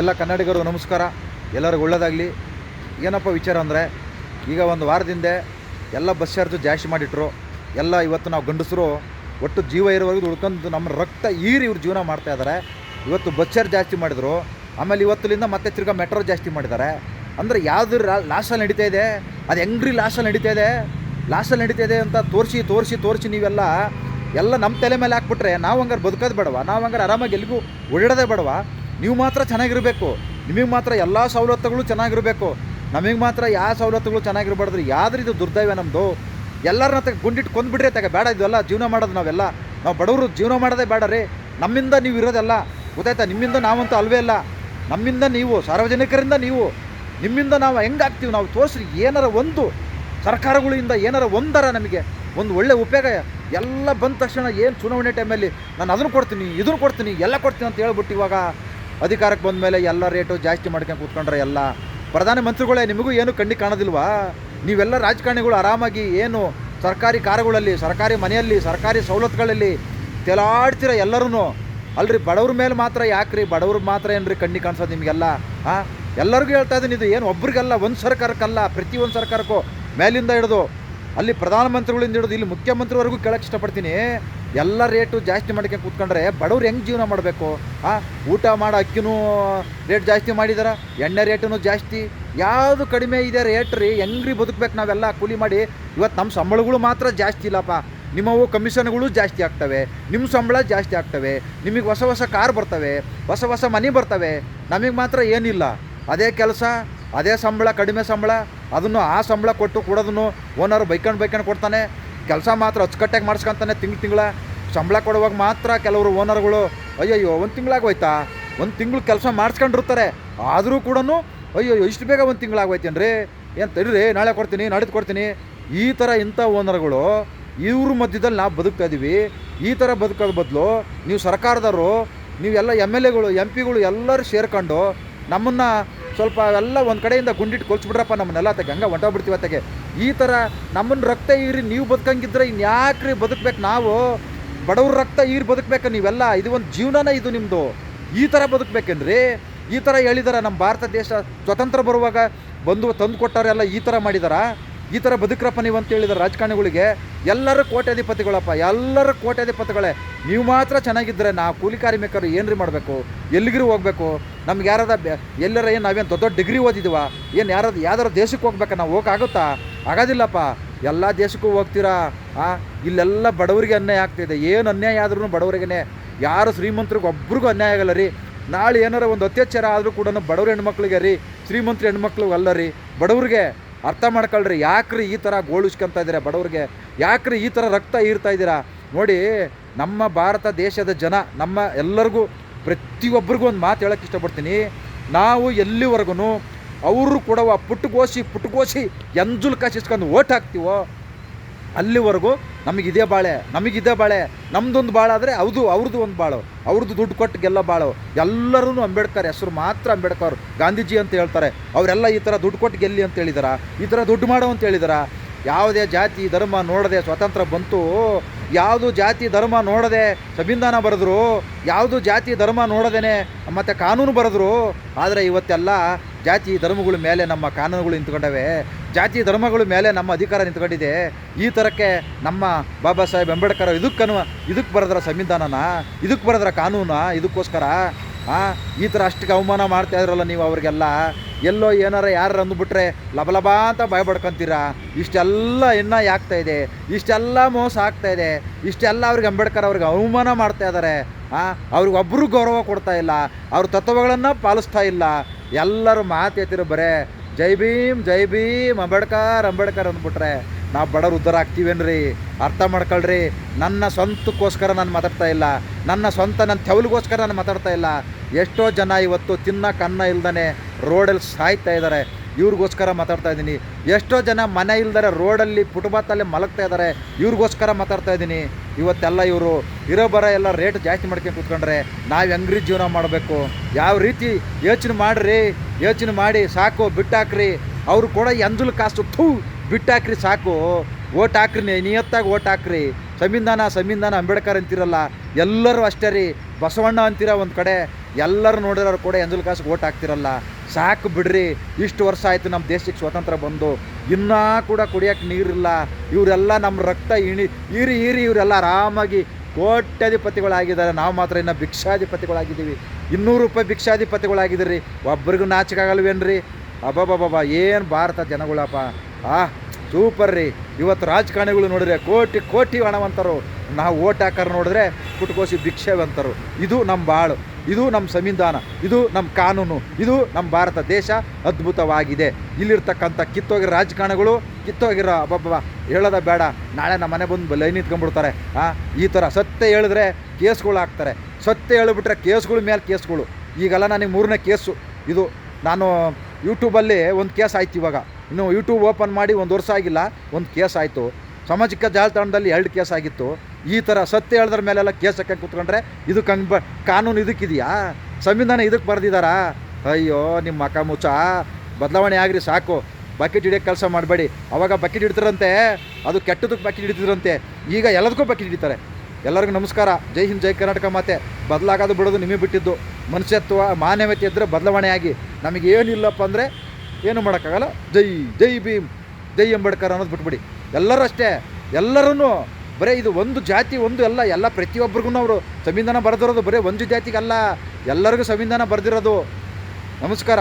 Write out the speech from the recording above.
ಎಲ್ಲ ಕನ್ನಡಿಗರು ನಮಸ್ಕಾರ. ಎಲ್ಲರಿಗೂ ಒಳ್ಳೆಯದಾಗಲಿ ಏನಪ್ಪ ವಿಚಾರ ಅಂದರೆ, ಈಗ ಒಂದು ವಾರದಿಂದ ಎಲ್ಲ ಬಸ್ ಚಾರ್ಜು ಜಾಸ್ತಿ ಮಾಡಿಟ್ರು. ಎಲ್ಲ ಇವತ್ತು ನಾವು ಗಂಡಸರು ಒಟ್ಟು ಜೀವ ಇರೋವರೆಗೂ ಉಳ್ಕೊಂಡು ನಮ್ಮ ರಕ್ತ ಈರಿ ಇವ್ರು ಜೀವನ ಮಾಡ್ತಾ ಇದ್ದಾರೆ ಇವತ್ತು ಬಸ್ ಚಾರ್ಜ್ ಜಾಸ್ತಿ ಮಾಡಿದ್ರು. ಆಮೇಲೆ ಇವತ್ತಿನಿಂದ ಮತ್ತೆ ತಿರ್ಗಾ ಮೆಟ್ರೋ ಜಾಸ್ತಿ ಮಾಡಿದ್ದಾರೆ ಅಂದರೆ ಯಾವುದು ಲಾಸಲ್ಲಿ ನಡೀತಾ ಇದೆ? ಅದು ಹೆಂಗ್ರಿ ಲಾಸಲ್ಲಿ ನಡೀತಾ ಇದೆ? ಲಾಸಲ್ಲಿ ನಡೀತಾ ಇದೆ ಅಂತ ತೋರಿಸಿ ತೋರಿಸಿ ತೋರಿಸಿ ನೀವೆಲ್ಲ ಎಲ್ಲ ನಮ್ಮ ತಲೆ ಮೇಲೆ ಹಾಕ್ಬಿಟ್ರೆ ನಾವು ಹಂಗಾರೆ ಬದುಕೋದು ಬೇಡವಾ? ನಾವು ಹಂಗಾರೆ ಆರಾಮಾಗಿ ಎಲ್ಲಿಗೂ ಓಡಾಡೋದೇ ಬೇಡವಾ? ನೀವು ಮಾತ್ರ ಚೆನ್ನಾಗಿರಬೇಕು. ನಿಮಗೆ ಮಾತ್ರ ಎಲ್ಲ ಸವಲತ್ತುಗಳು ಚೆನ್ನಾಗಿರಬೇಕು. ನಮಗೆ ಮಾತ್ರ ಯಾವ ಸವಲತ್ತುಗಳು ಚೆನ್ನಾಗಿರ್ಬಾರ್ದು ಯಾವ್ದ್ರ ಇದು ದುರ್ದೈವ ನಮ್ಮದು ಎಲ್ಲರನ್ನ ತೆಗೆ ಗುಂಡಿಟ್ಟು ಕೊಂದ್ಬಿಡ್ರಿ ತೆಗೆ. ಬೇಡ ಇದೆಲ್ಲ ಜೀವನ ಮಾಡೋದು ನಾವೆಲ್ಲ. ನಾವು ಬಡವರು ಜೀವನ ಮಾಡೋದೇ ಬೇಡ ರೀ. ನಮ್ಮಿಂದ ನೀವು ಇರೋದೆಲ್ಲ. ಗೊತ್ತಾಯ್ತಾ? ನಿಮ್ಮಿಂದ ನಾವಂತೂ ಅಲ್ವೇ ಇಲ್ಲ. ನಮ್ಮಿಂದ ನೀವು, ಸಾರ್ವಜನಿಕರಿಂದ ನೀವು, ನಿಮ್ಮಿಂದ ನಾವು ಹೆಂಗಾಗ್ತೀವಿ ನಾವು ತೋರಿಸ್ರಿ. ಏನಾರ ಒಂದು ಸರ್ಕಾರಗಳಿಂದ ಏನಾರ ಒಂದರ ನಮಗೆ ಒಂದು ಒಳ್ಳೆ ಉಪಯೋಗ ಎಲ್ಲ ಬಂದ ತಕ್ಷಣ ಏನು ಚುನಾವಣೆ ಟೈಮಲ್ಲಿ ನಾನು ಅದನ್ನು ಕೊಡ್ತೀನಿ, ಇದನ್ನು ಕೊಡ್ತೀನಿ, ಎಲ್ಲ ಕೊಡ್ತೀನಿ ಅಂತ ಹೇಳ್ಬಿಟ್ಟು ಇವಾಗ ಅಧಿಕಾರಕ್ಕೆ ಬಂದ ಮೇಲೆ ಎಲ್ಲ ರೇಟು ಜಾಸ್ತಿ ಮಾಡ್ಕೊಂಡು ಕೂತ್ಕೊಂಡ್ರೆ ಎಲ್ಲ. ಪ್ರಧಾನಮಂತ್ರಿಗಳೇ ನಿಮಗೂ ಏನು ಕಣ್ಣಿಗೆ ಕಾಣೋದಿಲ್ವಾ? ನೀವೆಲ್ಲ ರಾಜಕಾರಣಿಗಳು ಆರಾಮಾಗಿ ಏನು ಸರ್ಕಾರಿ ಕಾರುಗಳಲ್ಲಿ, ಸರ್ಕಾರಿ ಮನೆಯಲ್ಲಿ, ಸರ್ಕಾರಿ ಸವಲತ್ತುಗಳಲ್ಲಿ ತೆಲಾಡ್ತೀರ ಎಲ್ಲರೂ ಅಲ್ರಿ, ಬಡವ್ರ ಮೇಲೆ ಮಾತ್ರ ಯಾಕ್ರಿ? ಬಡವ್ರಿಗೆ ಮಾತ್ರ ಏನ್ರಿ ಕಣ್ಣಿಗೆ ಕಾಣಿಸೋದು ನಿಮಗೆಲ್ಲ? ಹಾಂ ಎಲ್ಲರಿಗೂ ಹೇಳ್ತಾ ಇದ್ದೀನಿ, ಇದು ಏನು ಒಬ್ರಿಗಲ್ಲ, ಒಂದು ಸರ್ಕಾರಕ್ಕಲ್ಲ, ಪ್ರತಿಯೊಂದು ಸರ್ಕಾರಕ್ಕೂ ಮೇಲಿಂದ ಹಿಡಿದು ಅಲ್ಲಿ ಪ್ರಧಾನಮಂತ್ರಿಗಳಿಂದ ಹಿಡಿದು ಇಲ್ಲಿ ಮುಖ್ಯಮಂತ್ರಿವರೆಗೂ ಕೇಳಕ್ಕೆ ಇಷ್ಟಪಡ್ತೀನಿ. ಎಲ್ಲ ರೇಟು ಜಾಸ್ತಿ ಮಾಡ್ಕೊಂಡು ಕೂತ್ಕೊಂಡ್ರೆ ಬಡವ್ರು ಹೆಂಗೆ ಜೀವನ ಮಾಡಬೇಕು? ಆ, ಊಟ ಮಾಡೋ ಅಕ್ಕಿನೂ ರೇಟ್ ಜಾಸ್ತಿ ಮಾಡಿದಾರ, ಎಣ್ಣೆ ರೇಟೂ ಜಾಸ್ತಿ. ಯಾವುದು ಕಡಿಮೆ ಇದೆ ರೇಟ್ ರೀ, ಹೆಂಗ್ರಿ ಬದುಕ್ಬೇಕು ನಾವೆಲ್ಲ? ಕೂಲಿ ಮಾಡಿ ಇವತ್ತು ನಮ್ಮ ಸಂಬಳಗಳು ಮಾತ್ರ ಜಾಸ್ತಿ ಇಲ್ಲಪ್ಪ. ನಿಮ್ಮವು ಕಮಿಷನ್ಗಳು ಜಾಸ್ತಿ ಆಗ್ತವೆ ನಿಮ್ಮ ಸಂಬಳ ಜಾಸ್ತಿ ಆಗ್ತವೆ, ನಿಮಗೆ ಹೊಸ ಹೊಸ ಕಾರ್ ಬರ್ತವೆ, ಹೊಸ ಹೊಸ ಮನೆ ಬರ್ತವೆ, ನಮಗೆ ಮಾತ್ರ ಏನಿಲ್ಲ. ಅದೇ ಕೆಲಸ, ಅದೇ ಸಂಬಳ, ಕಡಿಮೆ ಸಂಬಳ ಅದನ್ನು ಆ ಸಂಬಳ ಕೊಟ್ಟು ಕೊಡೋದನ್ನು ಓನರ್ ಬೈಕಂಡು ಬೈಕಂಡು ಕೊಡ್ತಾನೆ. ಕೆಲಸ ಮಾತ್ರ ಅಚ್ಚುಕಟ್ಟಾಗಿ ಮಾಡಿಸ್ಕೊತಾನೆ ತಿಂಗ್ಳು ತಿಂಗಳ. ಸಂಬಳ ಕೊಡುವಾಗ ಮಾತ್ರ ಕೆಲವರು ಓನರ್ಗಳು, ಅಯ್ಯಯ್ಯೋ, ಒಂದು ತಿಂಗಳಾಗೋಯ್ತಾ ಒಂದು ತಿಂಗಳು ಕೆಲಸ ಮಾಡಿಸ್ಕೊಂಡಿರ್ತಾರೆ. ಆದರೂ ಕೂಡ ಅಯ್ಯೋ ಇಷ್ಟು ಬೇಗ ಒಂದು ತಿಂಗಳಾಗೋಯ್ತೇನ್ರಿ ಏನು ತಡೀರಿ? ನಾಳೆ ಕೊಡ್ತೀನಿ, ನಾಡಿದ್ದು ಕೊಡ್ತೀನಿ. ಈ ಥರ ಇಂಥ ಓನರ್ಗಳು, ಇವ್ರ ಮಧ್ಯದಲ್ಲಿ ನಾವು ಬದುಕ್ತಾ ಇದ್ದೀವಿ ಈ ಥರ ಬದುಕೋದ ಬದಲು ನೀವು ಸರ್ಕಾರದವರು, ನೀವೆಲ್ಲ ಎಂ ಎಲ್ ಎಗಳು, ಎಂ ಪಿಗಳು ಎಲ್ಲರೂ ಸೇರ್ಕೊಂಡು ನಮ್ಮನ್ನು ಸ್ವಲ್ಪ ಎಲ್ಲ ಒಂದು ಕಡೆಯಿಂದ ಗುಂಡಿಟ್ಟು ಕೊಲ್ಸ್ಬಿಡ್ರಪ್ಪ ನಮ್ಮನ್ನೆಲ್ಲ. ಅತ್ತೆ ಹಂಗೆ ಹೊಂಟೋಗ್ಬಿಡ್ತೀವಿ ಅತ್ತಗೆ. ಈ ಥರ ನಮ್ಮನ್ನ ರಕ್ತ ಇರಿ ನೀವು ಬದುಕಂಗಿದ್ರೆ ಇನ್ಯಾಕ್ರಿ ಬದುಕ್ಬೇಕು ನಾವು? ಬಡವ್ರ ರಕ್ತ ಈರಿ ಬದುಕ್ಬೇಕು ನೀವೆಲ್ಲ? ಇದು ಒಂದು ಜೀವನನೇ ಇದು ನಿಮ್ಮದು ಈ ಥರ ಬದುಕಬೇಕೇನ್ರಿ? ಈ ಥರ ಹೇಳಿದಾರ ನಮ್ಮ ಭಾರತ ದೇಶ. ಸ್ವತಂತ್ರ ಬರುವಾಗ ಬಂದು ತಂದು ಕೊಟ್ಟವರೆಲ್ಲ ಈ ಥರ ಮಾಡಿದಾರ? ಈ ಥರ ಬದುಕ್ರಪ್ಪ ನೀವು ಅಂತ ಹೇಳಿದ ರಾಜಕಾರಣಿಗಳಿಗೆ, ಎಲ್ಲರೂ ಕೋಟ್ಯಾಧಿಪತಿಗಳಪ್ಪ, ಎಲ್ಲರೂ ಕೋಟ್ಯಾಧಿಪತಿಗಳೇ, ನೀವು ಮಾತ್ರ ಚೆನ್ನಾಗಿದ್ದರೆ ನಾವು ಕೂಲಿ ಕಾರ್ಮಿಕರು ಏನ್ರಿ ಮಾಡಬೇಕು? ಎಲ್ಲಿಗಿರು ಹೋಗಬೇಕು? ನಮ್ಗೆ ಯಾರದ ಎಲ್ಲರ ಏನು ನಾವೇನು ದೊಡ್ಡ ದೊಡ್ಡ ಡಿಗ್ರಿ ಓದಿದ್ವ? ಏನು ಯಾರಾದ್ರು ಯಾವ್ದಾರು ದೇಶಕ್ಕೆ ಹೋಗ್ಬೇಕಾ ನಾವು ಹೋಗೋಕ್ಕಾಗುತ್ತಾ ಆಗೋದಿಲ್ಲಪ್ಪ. ಎಲ್ಲ ದೇಶಕ್ಕೂ ಹೋಗ್ತೀರಾ? ಆ, ಇಲ್ಲೆಲ್ಲ ಬಡವರಿಗೆ ಅನ್ಯಾಯ ಆಗ್ತಿದೆ. ಏನು ಅನ್ಯಾಯ ಆದ್ರೂ ಬಡವರಿಗೇ ಯಾರು ಶ್ರೀಮಂತರಿಗೆ ಒಬ್ರಿಗೂ ಅನ್ಯಾಯ ಆಗಲ್ಲ ರೀ. ನಾಳೆ ಏನಾರ ಒಂದು ಅತ್ಯಾಚಾರ ಆದರೂ ಕೂಡ ಬಡವ್ರ ಹೆಣ್ಮಕ್ಳಿಗೆ ರೀ. ಶ್ರೀಮಂತರ ಹೆಣ್ಮಕ್ಳಿಗೆ ಅಲ್ಲ ರೀ. ಬಡವ್ರಿಗೆ ಅರ್ಥ ಮಾಡ್ಕೊಳ್ರಿ, ಯಾಕ್ರಿ ಈ ಥರ ಗೋಳಿಸ್ಕೊಂತ ಇದ್ದೀರಾ ಬಡವ್ರಿಗೆ? ಯಾಕ್ರಿ ಈ ಥರ ರಕ್ತ ಈರ್ತಾ ಇದ್ದೀರಾ? ನೋಡಿ, ನಮ್ಮ ಭಾರತ ದೇಶದ ಜನ, ನಮ್ಮ ಎಲ್ಲರಿಗೂ, ಪ್ರತಿಯೊಬ್ಬರಿಗೂ ಒಂದು ಮಾತು ಹೇಳೋಕ್ಕೆ ಇಷ್ಟಪಡ್ತೀನಿ. ನಾವು ಎಲ್ಲಿವರೆಗೂ ಅವರು ಕೊಡುವ ಪುಟ್ಟಗೋಸಿ ಪುಟ್ಟಗೋಸಿ, ಎಂಜುಲ್ ಕಾಸಿಸ್ಕೊಂಡು ಓಟ್ ಹಾಕ್ತೀವೋ ಅಲ್ಲಿವರೆಗೂ ನಮಗಿದೆ ಬಾಳೆ ನಮಗಿದೆ ಬಾಳೆ. ನಮ್ದೊಂದು ಬಾಳ ಆದರೆ ಹೌದು ಅವ್ರದ್ದು ಒಂದು ಬಾಳು. ಅವ್ರದ್ದು ದುಡ್ಡು ಕೊಟ್ಟು ಗೆಲ್ಲ ಬಾಳು. ಎಲ್ಲರೂ ಅಂಬೇಡ್ಕರ್ ಹೆಸರು ಮಾತ್ರ ಅಂಬೇಡ್ಕರ್. ಗಾಂಧೀಜಿ ಅಂತ ಹೇಳ್ತಾರೆ. ಅವರೆಲ್ಲ ಈ ಥರ ದುಡ್ಡು ಕೊಟ್ಟು ಗೆಲ್ಲಿ ಅಂತ ಹೇಳಿದಾರ? ಈ ಥರ ದುಡ್ಡು ಮಾಡೋ ಅಂತ ಹೇಳಿದಾರ? ಯಾವುದೇ ಜಾತಿ, ಧರ್ಮ ನೋಡದೆ ಸ್ವತಂತ್ರ ಬಂತು. ಯಾವುದು ಜಾತಿ, ಧರ್ಮ ನೋಡದೆ ಸಂವಿಧಾನ ಬರೆದ್ರು. ಯಾವುದು ಜಾತಿ, ಧರ್ಮ ನೋಡದೇನೆ ಮತ್ತು ಕಾನೂನು ಬರೆದ್ರು. ಆದರೆ ಇವತ್ತೆಲ್ಲ ಜಾತಿ, ಧರ್ಮಗಳ ಮೇಲೆ ನಮ್ಮ ಕಾನೂನುಗಳು ನಿಂತ್ಕೊಂಡವೆ. ಜಾತಿ ಧರ್ಮಗಳ ಮೇಲೆ ನಮ್ಮ ಅಧಿಕಾರ ನಿಂತ್ಕೊಂಡಿದೆ. ಈ ಥರಕ್ಕೆ ನಮ್ಮ ಬಾಬಾ ಸಾಹೇಬ್ ಅಂಬೇಡ್ಕರ್ ಇದಕ್ಕನು, ಇದಕ್ಕೆ ಬರೆದ್ರ ಸಂವಿಧಾನನ, ಇದಕ್ಕೆ ಬರೆದ್ರ ಕಾನೂನ, ಇದಕ್ಕೋಸ್ಕರ, ಆ, ಈ ಥರ ಅಷ್ಟಕ್ಕೆ ಅವಮಾನ ಮಾಡ್ತಾ ಇದ್ರಲ್ಲ ನೀವು ಅವ್ರಿಗೆಲ್ಲ. ಎಲ್ಲೋ ಏನಾರ ಯಾರು ಅಂದ್ಬಿಟ್ರೆ ಲಬಲಬ ಅಂತ ಭಯ ಪಡ್ಕೊಂತೀರಾ ಇಷ್ಟೆಲ್ಲ ಎನ್ನ ಆಗ್ತಾ ಇದೆ, ಇಷ್ಟೆಲ್ಲ ಮೋಸ ಆಗ್ತಾ ಇದೆ, ಇಷ್ಟೆಲ್ಲ ಅವ್ರಿಗೆ ಅಂಬೇಡ್ಕರ್ ಅವ್ರಿಗೆ ಅವಮಾನ ಮಾಡ್ತಾ ಇದ್ದಾರೆ ಅವ್ರಿಗೊಬ್ಬರು ಗೌರವ ಕೊಡ್ತಾ ಇಲ್ಲ, ಅವ್ರ ತತ್ವಗಳನ್ನು ಪಾಲಿಸ್ತಾ ಇಲ್ಲ. ಎಲ್ಲರೂ ಮಾತು ಎತ್ತಿರೋ ಬರೇ ಜೈ ಭೀಮ್ ಜೈ ಭೀಮ್, ಅಂಬೇಡ್ಕರ್ ಅಂಬೇಡ್ಕರ್ ಅಂದ್ಬಿಟ್ರೆ ನಾವು ಬಡವ್ರು ಉದ್ಧಾರ ಆಗ್ತೀವೇನ್ರಿ? ಅರ್ಥ ಮಾಡ್ಕೊಳ್ರಿ. ನನ್ನ ಸ್ವಂತಕ್ಕೋಸ್ಕರ ನಾನು ಮಾತಾಡ್ತಾ ಇಲ್ಲ. ನನ್ನ ಸ್ವಂತ ನನ್ನ ತೆವಲಿಗೋಸ್ಕರ ನಾನು ಮಾತಾಡ್ತಾ ಇಲ್ಲ. ಎಷ್ಟೋ ಜನ ಇವತ್ತು ತಿನ್ನಕ್ಕೆ ಅನ್ನ ಇಲ್ದೇ ರೋಡಲ್ಲಿ ಸಾಯ್ತಾ ಇದ್ದಾರೆ ಇವ್ರಿಗೋಸ್ಕರ ಮಾತಾಡ್ತಾ ಇದ್ದೀನಿ. ಎಷ್ಟೋ ಜನ ಮನೆ ಇಲ್ದರೆ ರೋಡಲ್ಲಿ ಫುಟ್ಪಾತಲ್ಲಿ ಮಲಗ್ತಾ ಇದ್ದಾರೆ ಇವ್ರಿಗೋಸ್ಕರ ಮಾತಾಡ್ತಾ ಇದ್ದೀನಿ. ಇವತ್ತೆಲ್ಲ ಇವರು ಇರೋ ಬರ ಎಲ್ಲ ರೇಟ್ ಜಾಸ್ತಿ ಮಾಡ್ಕೊಂಡು ಕೂತ್ಕೊಂಡ್ರೆ ನಾವು ಹೆಂಗ್ರಿ ಜೀವನ ಮಾಡಬೇಕು? ಯಾವ ರೀತಿ ಯೋಚನೆ ಮಾಡಿರಿ? ಯೋಚನೆ ಮಾಡಿ ಸಾಕು, ಬಿಟ್ಟಾಕ್ರಿ. ಅವರು ಕೂಡ ಎಂಜುಲ್ ಕಾಸು, ಥೂ, ಬಿಟ್ಟಾಕ್ರಿ ಸಾಕು. ಓಟ್ ಹಾಕ್ರಿ, ನಿಯತ್ತಾಗಿ ಓಟ್ ಹಾಕ್ರಿ. ಸಂವಿಧಾನ ಸಂವಿಧಾನ ಅಂಬೇಡ್ಕರ್ ಅಂತಿರಲ್ಲ, ಎಲ್ಲರೂ ಅಷ್ಟೇ ರೀ. ಬಸವಣ್ಣ ಅಂತೀರ ಒಂದು ಕಡೆ, ಎಲ್ಲರೂ ನೋಡಿರೋರು ಕೂಡ ಎಂಜಲ್ ಕಾಸಿಗೆ ಓಟ್ ಹಾಕ್ತಿರಲ್ಲ. ಸಾಕು ಬಿಡ್ರಿ. ಇಷ್ಟು ವರ್ಷ ಆಯಿತು ನಮ್ಮ ದೇಶಕ್ಕೆ ಸ್ವಾತಂತ್ರ್ಯ ಬಂದು. ಇನ್ನೂ ಕೂಡ ಕುಡಿಯೋಕ್ಕೆ ನೀರಿಲ್ಲ. ಇವರೆಲ್ಲ ನಮ್ಮ ರಕ್ತ ಇಣಿ ಈರಿ ಈರಿ ಇವರೆಲ್ಲ ಆರಾಮಾಗಿ ಕೋಟ್ಯಾಧಿಪತಿಗಳಾಗಿದ್ದಾರೆ. ನಾವು ಮಾತ್ರ ಇನ್ನು ಭಿಕ್ಷಾಧಿಪತಿಗಳಾಗಿದ್ದೀವಿ. ಇನ್ನೂರು ರೂಪಾಯಿ ಭಿಕ್ಷಾಧಿಪತಿಗಳಾಗಿದ್ದೀರಿ. ಒಬ್ರಿಗೂ ನಾಚಿಕಾಗಲ್ವೇನ್ರಿ? ಅಬ್ಬಬ್ಬಬ್ಬ ಏನು ಭಾರತ ಜನಗಳಪ್ಪ. ಆ, ಸೂಪರ್ ರೀ. ಇವತ್ತು ರಾಜಕಾರಣಿಗಳು ನೋಡಿದ್ರೆ ಕೋಟಿ ಕೋಟಿ ಹಣವಂತರು. ನಾವು ಓಟ್ ಹಾಕೋರು ನೋಡಿದ್ರೆ ಕುಟ್ಕೋಸಿ ಭಿಕ್ಷೆವಂತರು. ಇದು ನಮ್ಮ ಬಾಳು. ಇದು ನಮ್ಮ ಸಂವಿಧಾನ, ಇದು ನಮ್ಮ ಕಾನೂನು, ಇದು ನಮ್ಮ ಭಾರತ ದೇಶ ಅದ್ಭುತವಾಗಿದೆ. ಇಲ್ಲಿರ್ತಕ್ಕಂಥ ಕಿತ್ತೋಗಿರೋ ರಾಜಕಾರಣಗಳು, ಕಿತ್ತೋಗಿರೋ ಅಬ್ಬಬ್ಬ ಹೇಳೋದ ಬೇಡ, ನಾಳೆ ನಮ್ಮ ಮನೆ ಬಂದು ಲೈನ್ ಇಟ್ಕೊಂಡ್ಬಿಡ್ತಾರೆ ಆ, ಈ ಥರ ಸತ್ಯ ಹೇಳಿದ್ರೆ ಕೇಸ್ಗಳು ಹಾಕ್ತಾರೆ. ಸತ್ಯ ಹೇಳಿಬಿಟ್ರೆ ಕೇಸ್ಗಳ ಮೇಲೆ ಕೇಸ್ಗಳು. ಈಗೆಲ್ಲ ನನಗೆ ಮೂರನೇ ಕೇಸು. ಇದು ನಾನು ಯೂಟ್ಯೂಬಲ್ಲಿ ಒಂದು ಕೇಸ್ ಆಯ್ತು ಇವಾಗ. ಇನ್ನು ಯೂಟ್ಯೂಬ್ ಓಪನ್ ಮಾಡಿ ಒಂದು ವರ್ಷ ಆಗಿಲ್ಲ, ಒಂದು ಕೇಸ್ ಆಯಿತು. ಸಾಮಾಜಿಕ ಜಾಲತಾಣದಲ್ಲಿ ಎರಡು ಕೇಸ್ ಆಗಿತ್ತು. ಈ ಥರ ಸತ್ಯ ಹೇಳಿದ್ರ ಮೇಲೆಲ್ಲ ಕೇಸ್ ಹಾಕಿ ಕೂತ್ಕೊಂಡ್ರೆ ಇದು ಕಂಗ್ ಕಾನೂನು ಇದಕ್ಕಿದೆಯಾ? ಸಂವಿಧಾನ ಇದಕ್ಕೆ ಬರೆದಿದ್ದಾರಾ ಅಯ್ಯೋ, ನಿಮ್ಮ ಮಕ ಮುಚ್ಚ. ಬದಲಾವಣೆ ಆಗ್ರಿ, ಸಾಕು. ಬಕೆಟ್ ಹಿಡಿಯೋಕ್ಕೆ ಕೆಲಸ ಮಾಡಬೇಡಿ. ಅವಾಗ ಬಕೆಟ್ ಹಿಡ್ತಾರಂತೆ ಅದು ಕೆಟ್ಟದಕ್ಕೆ ಬಕೆಟ್ ಹಿಡಿತಿದ್ರಂತೆ. ಈಗ ಎಲ್ಲದಕ್ಕೂ ಬಕೆಟ್ ಹಿಡಿತಾರೆ. ಎಲ್ಲರಿಗೂ ನಮಸ್ಕಾರ. ಜೈ ಹಿಂದ್, ಜೈ ಕರ್ನಾಟಕ ಮಾತೆ. ಬದಲಾಗೋದು, ಬಿಡೋದು ನಿಮಗೆ ಬಿಟ್ಟಿದ್ದು. ಮನುಷ್ಯತ್ವ ಮಾನವತೆ ಇದ್ದರೆ ಬದಲಾವಣೆ ಆಗಿ. ನಮಗೆ ಏನಿಲ್ಲಪ್ಪ ಅಂದರೆ ಏನು ಮಾಡೋಕ್ಕಾಗಲ್ಲ? ಜೈ ಜೈ ಭೀಮ್. ಜೈ ಅಂಬೇಡ್ಕರ್ ಅನ್ನೋದು ಬಿಟ್ಬಿಡಿ. ಎಲ್ಲರೂ ಅಷ್ಟೇ. ಎಲ್ಲರೂ ಬರೀ ಇದು ಒಂದು ಜಾತಿ, ಒಂದು ಎಲ್ಲ ಎಲ್ಲ ಪ್ರತಿಯೊಬ್ಬರಿಗೂ ಅವರು ಸಂವಿಧಾನ ಬರೆದಿರೋದು ಬರೀ ಒಂದು ಜಾತಿಗಲ್ಲ. ಎಲ್ಲರಿಗೂ ಸಂವಿಧಾನ ಬರೆದಿರೋದು. ನಮಸ್ಕಾರ.